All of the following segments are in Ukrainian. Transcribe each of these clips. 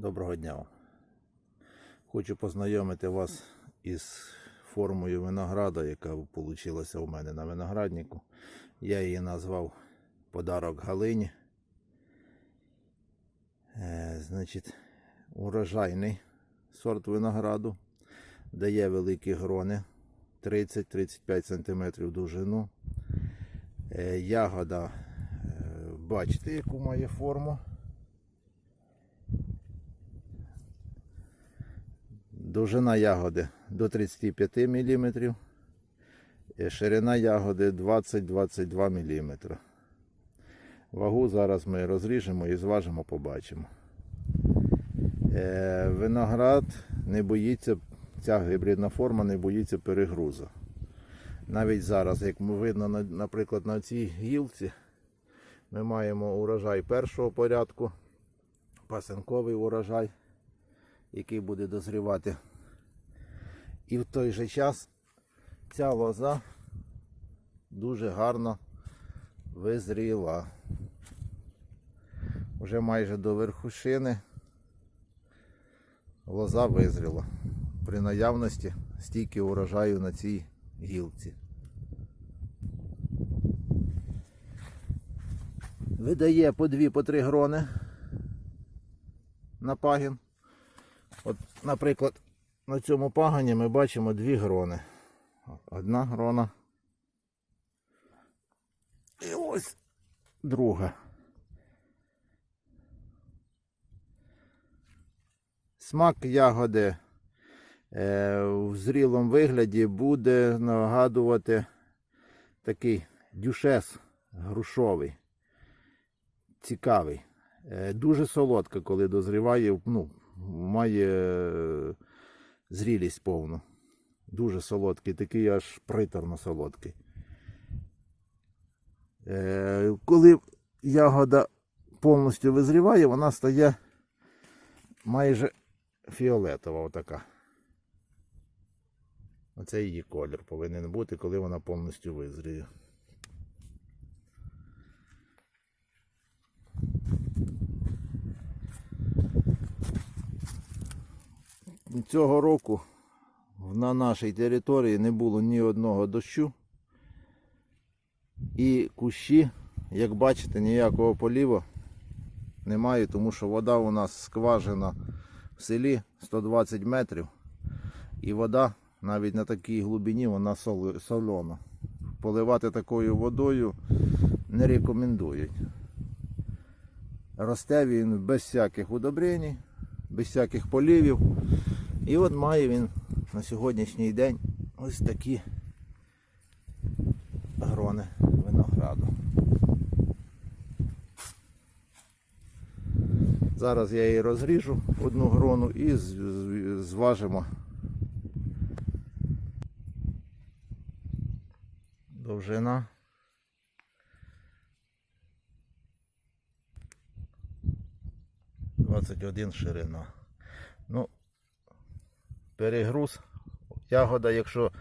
Доброго дня. вам. Хочу познайомити вас із формою винограда, яка вийшла у мене на винограднику. Я її назвав Подарок Галині. Е, значить, урожайний сорт винограду. Дає великі грони 30-35 см довжину. Е, ягода, е, бачите, яку має форму. Довжина ягоди до 35 мм, ширина ягоди 20-22 мм. Вагу зараз ми розріжемо і зважимо, побачимо. Е, Виноград не боїться, ця гібридна форма не боїться перегрузу. Навіть зараз, як ми видно, на- наприклад, на цій гілці, ми маємо урожай першого порядку, пасенковий урожай який буде дозрівати. І в той же час ця лоза дуже гарно визріла. Уже майже до верхушини лоза визріла. При наявності стільки урожаю на цій гілці. Видає по дві, по три грони на пагін. От, наприклад, на цьому пагані ми бачимо дві грони. Одна грона. І ось друга. Смак ягоди е, в зрілому вигляді буде нагадувати такий дюшес грушовий. Цікавий. Е, дуже солодка, коли дозріває, ну, має е, зрілість повну. Дуже солодкий, такий аж приторно солодкий. Е, коли ягода повністю визріває, вона стає майже фіолетова отака. Оце її колір повинен бути, коли вона повністю визріє. Цього року на нашій території не було ні одного дощу. І кущі, як бачите, ніякого поліву немає, тому що вода у нас скважина в селі 120 метрів. І вода навіть на такій глибині вона солена. Поливати такою водою не рекомендують. Росте він без всяких удобрень, без всяких полівів. І от має він на сьогоднішній день ось такі грони винограду. Зараз я її розріжу одну грону і зважимо. Довжина. Двадцять один ширина. Ну, перегруз. Ягода, якщо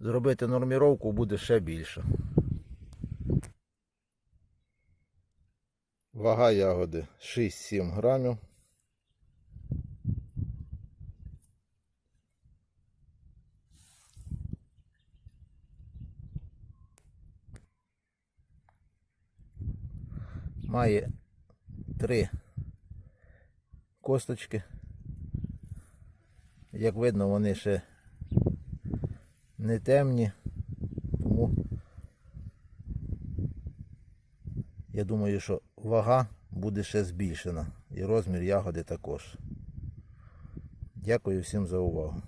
зробити норміровку, буде ще більше. Вага ягоди 6-7 грамів. Має три косточки. Як видно, вони ще не темні, тому я думаю, що вага буде ще збільшена і розмір ягоди також. Дякую всім за увагу.